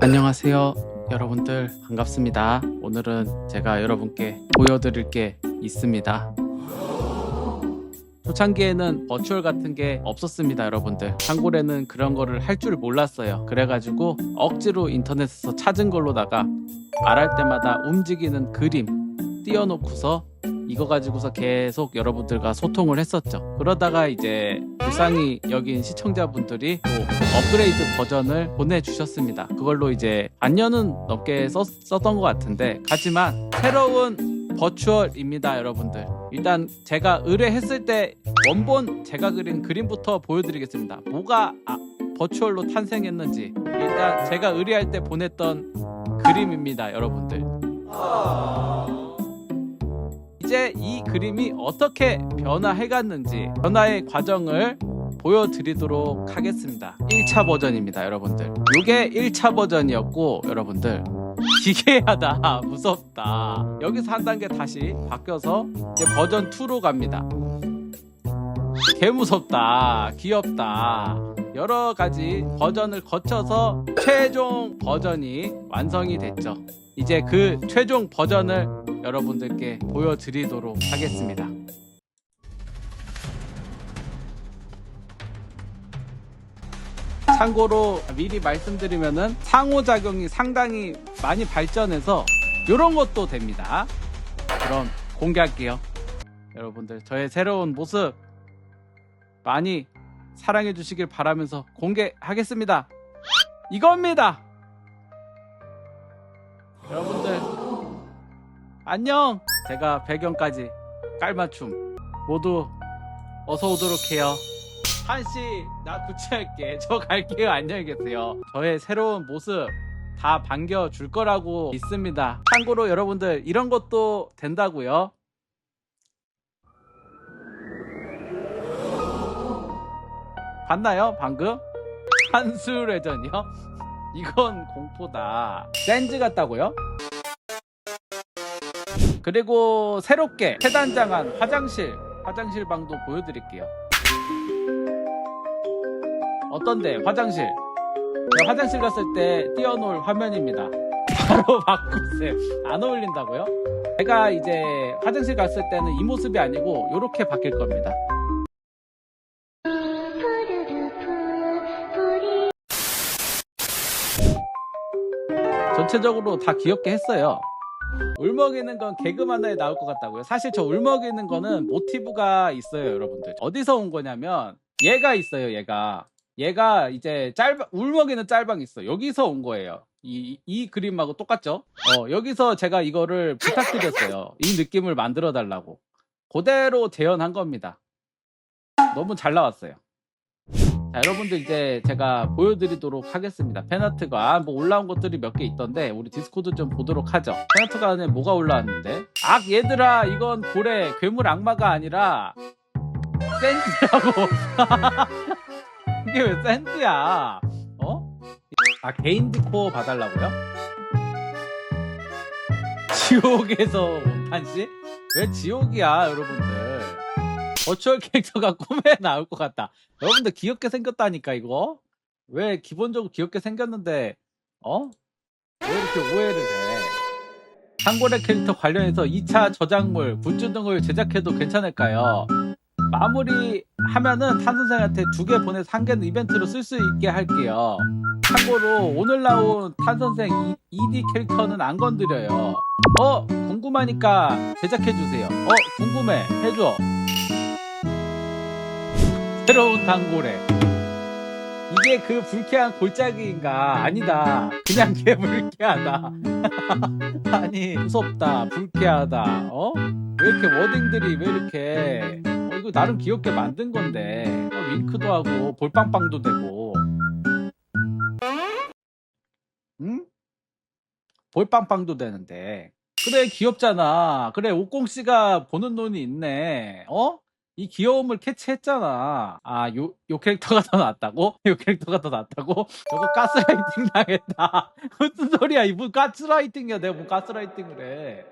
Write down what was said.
안녕하세요 여러분들. 반갑습니다. 오늘은 제가 여러분께 보여드릴 게 있습니다. 초창기에는 버추얼 같은 게 없었습니다 여러분들. 한골에는 그런 거를 할 줄 몰랐어요. 그래가지고 억지로 인터넷에서 찾은 걸로다가 말할 때마다 움직이는 그림 띄워놓고서 이거 가지고서 계속 여러분들과 소통을 했었죠. 그러다가 이제 불쌍히 여긴 시청자분들이 또 업그레이드 버전을 보내주셨습니다. 그걸로 이제 반년은 넘게 썼, 썼던 것 같은데 하지만 새로운 버추얼입니다, 여러분들. 일단 제가 의뢰했을 때 원본 제가 그린 그림부터 보여드리겠습니다. 뭐가 아, 버추얼로 탄생했는지 일단 제가 의뢰할 때 보냈던 그림입니다, 여러분들. 이제 이 그림이 어떻게 변화해갔는지 변화의 과정을 보여드리도록 하겠습니다. 1차 버전입니다, 여러분들. 이게 1차 버전이었고, 여러분들. 기괴하다, 무섭다. 여기서 한 단계 다시 바뀌어서 이제 버전 2로 갑니다. 개 무섭다, 귀엽다. 여러 가지 버전을 거쳐서 최종 버전이 완성이 됐죠. 이제 그 최종 버전을 여러분들께 보여드리도록 하겠습니다. 참고로 미리 말씀드리면은 상호작용이 상당히 많이 발전해서 이런 것도 됩니다. 그럼 공개할게요. 여러분들 저의 새로운 모습 많이 사랑해 주시길 바라면서 공개하겠습니다. 이겁니다. 여러분들 안녕. 제가 배경까지 깔맞춤 모두 어서 오도록 해요. 한씨 나 구치할게. 저 갈게요. 안녕히 계세요. 저의 새로운 모습 다 반겨줄 거라고 믿습니다. 참고로 여러분들 이런 것도 된다고요. 봤나요? 방금? 한수레전이요? 이건 공포다. 센즈 같다고요? 그리고 새롭게 세단장한 화장실, 화장실 방도 보여드릴게요. 어떤데, 화장실? 화장실 갔을 때 띄워놓을 화면입니다. 바로 바꾸세요. 안 어울린다고요? 제가 이제 화장실 갔을 때는 이 모습이 아니고 이렇게 바뀔 겁니다. 전체적으로 다 귀엽게 했어요. 울먹이는 건 개그 하나에 나올 것 같다고요. 사실 저 울먹이는 거는 모티브가 있어요, 여러분들. 어디서 온 거냐면 얘가 있어요, 얘가. 얘가 이제 짤방 울먹이는 짤방 있어. 여기서 온 거예요. 이, 이 그림하고 똑같죠? 어, 여기서 제가 이거를 부탁드렸어요. 이 느낌을 만들어 달라고. 그대로 재현한 겁니다. 너무 잘 나왔어요. 자, 여러분들 이제 제가 보여드리도록 하겠습니다. 팬아트가 뭐 올라온 것들이 몇 개 있던데 우리 디스코드 좀 보도록 하죠. 팬아트가 안에 뭐가 올라왔는데? 악 얘들아 이건 고래 괴물 악마가 아니라 샌드라고. 이게 왜 샌드야? 어? 아 개인 디코 봐달라고요? 지옥에서 온 판시? 왜 지옥이야 여러분들? 버추얼 캐릭터가 꿈에 나올 것 같다. 여러분들 귀엽게 생겼다니까 이거. 왜 기본적으로 귀엽게 생겼는데 어? 왜 이렇게 오해를 해? 상고래 캐릭터 관련해서 2차 저작물, 굿즈 등을 제작해도 괜찮을까요? 마무리 하면은 탄 선생한테 두 개 보내서 한 개는 이벤트로 쓸 수 있게 할게요. 참고로 오늘 나온 탄 선생 2D 캐릭터는 안 건드려요. 어 궁금하니까 제작해 주세요. 어 궁금해 해줘. 새로운 단골에. 이게 그 불쾌한 골짜기인가? 아니다. 그냥 개 불쾌하다. 아니 무섭다. 불쾌하다. 어? 왜 이렇게 워딩들이 왜 이렇게 어, 이거 나름 귀엽게 만든 건데. 어, 윙크도 하고 볼빵빵도 되고. 응? 볼빵빵도 되는데. 그래 귀엽잖아. 그래 옥공씨가 보는 눈이 있네. 어? 이 귀여움을 캐치했잖아. 아, 요, 요 캐릭터가 더 낫다고? 요 캐릭터가 더 낫다고? 저거 가스라이팅 당했다. 무슨 소리야? 이분 가스라이팅이야. 내가 뭐 가스라이팅을 해.